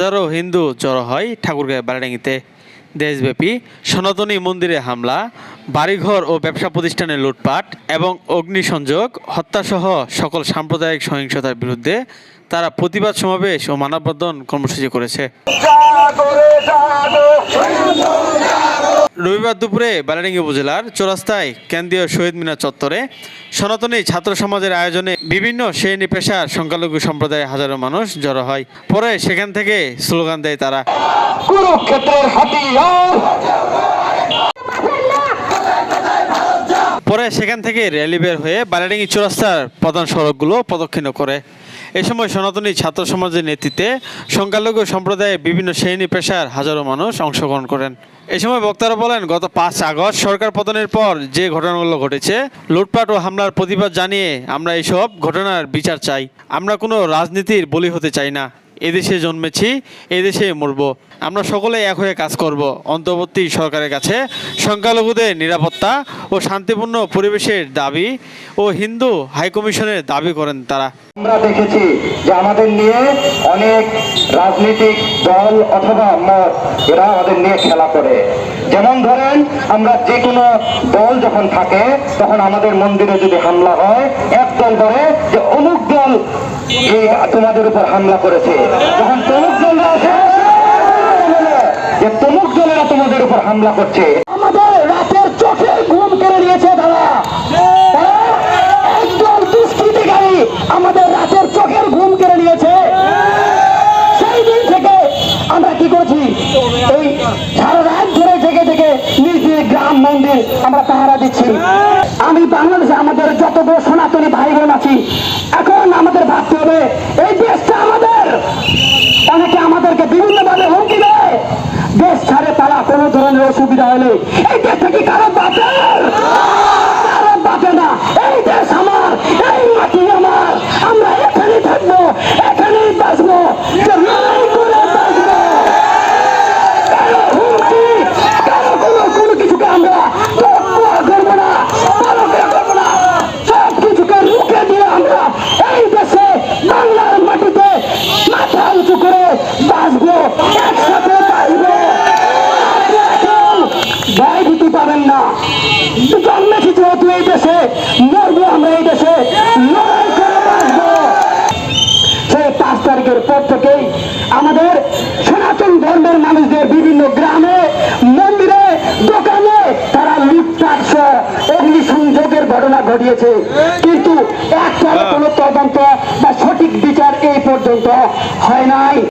হাজারো হিন্দু জড়ো হয় ঠাকুরগাঁয়ের বারাডাঙ্গিতে দেশব্যাপী সনাতনী মন্দিরে হামলা, বাড়িঘর ও ব্যবসা প্রতিষ্ঠানে লুটপাট এবং অগ্নিসংযোগ, হত্যাসহ সকল সাম্প্রদায়িক সহিংসতার বিরুদ্ধে তারা প্রতিবাদ সমাবেশ ও মানববন্ধন কর্মসূচি করেছে। রবিবার দুপুরে বারাডাঙ্গি উপজেলার চৌরাস্তায় কেন্দ্রীয় শহীদ মিনার চত্বরে সনাতনী ছাত্র সমাজের আয়োজনে বিভিন্ন শ্রেণি পেশার সংখ্যালঘু সম্প্রদায়ের হাজারো মানুষ জড়ো হয়। পরে সেখান থেকে স্লোগান দেয় তারা। কুরুক্ষেত্রের হাতিয়ার। পরে সেখান থেকে র্যালি বের হয়ে বারাডাঙ্গি চৌরাস্তার প্রধান সড়কগুলো প্রদক্ষিণ করে। এ সময় সনাতনী ছাত্র সমাজের নেতৃত্বে সংখ্যালঘু সম্প্রদায়ে বিভিন্ন শ্রেণি পেশার হাজারো মানুষ অংশগ্রহণ করেন। এ সময় বক্তারা বলেন, গত পাঁচ আগস্ট সরকার পতনের পর যে ঘটনাগুলো ঘটেছে, লুটপাট ও হামলার প্রতিবাদ জানিয়ে আমরা এইসব ঘটনার বিচার চাই। আমরা কোনো রাজনীতির বলি হতে চাই না। এদেশে জন্মেছি, এদেশে মরব। আমরা সকলে এক হয়ে কাজ করব, অন্তর্বর্তী সরকারের কাছে। সংখ্যালঘুদের নিরাপত্তা ও শান্তিপূর্ণ পরিবেশের দাবি ও হিন্দু হাইকমিশনের দাবি করেন তারা। আমরা দেখেছি যে আমাদের নিয়ে অনেক রাজনৈতিক দল অথবা এরা আমাদের নিয়ে খেলা করে। যেমন ধরেন, আমরা যে কোনো দল যখন থাকে, তখন আমাদের মন্দিরে যদি হামলা হয়, এক দল বলে যে অমুক দল তোমাদের উপর হামলা করেছে। যখন তমুক আসে বলে যে তমুক দলেরা তোমাদের উপর হামলা করছে। আমাদের রাতের চোখের ঘুম কেড়ে নিয়েছে। তারা থেকে আমরা কি করছি? নিজ নিজ গ্রাম, মন্দির আমরা পাহারা দিচ্ছি। আমি বাংলাদেশে আমাদের যতগুলো সনাতনী ভাই বোন আছি, এখন এই দেশটা আমাদের। অনেকে আমাদেরকে বিভিন্ন ভাবে হুমকি দেয়? দেশ ছাড়ে তারা কোনো ধরনের অসুবিধা হলে এই দেশ থেকে কারও বাঁচার কারও বাঁচে না এই দেশ আমার এই মাটি আমার আমরা এখানেই থাকব এখানেই বাঁচবো যে লড়াই করে বাঁচবো কারও হুমকি কারও কোনো কোনো কিছুকে আমরা তোয়াক্কা করব না পালকে করব না সব কিছুকে রুখে দিয়ে আমরা এই দেশে বাংলার মাটিতে মাথা উঁচু করে বাঁচবো একসাথে বাঁচবো ভয় ভীতি পাবেন না এই দেশে মরবো আমরা এই দেশে লড়াই করে বাঁচবো। সেই পাঁচ তারিখের পর থেকেই আমাদের সনাতন ধর্মের মানুষদের বিভিন্ন গ্রামে মন্দিরে দোকানে তারা লুটপাট সহ অগ্নিসংযোগের ঘটনা ঘটিয়েছে। কিন্তু একটা কোনো তদন্ত বা সঠিক বিচার এই পর্যন্ত হয় নাই।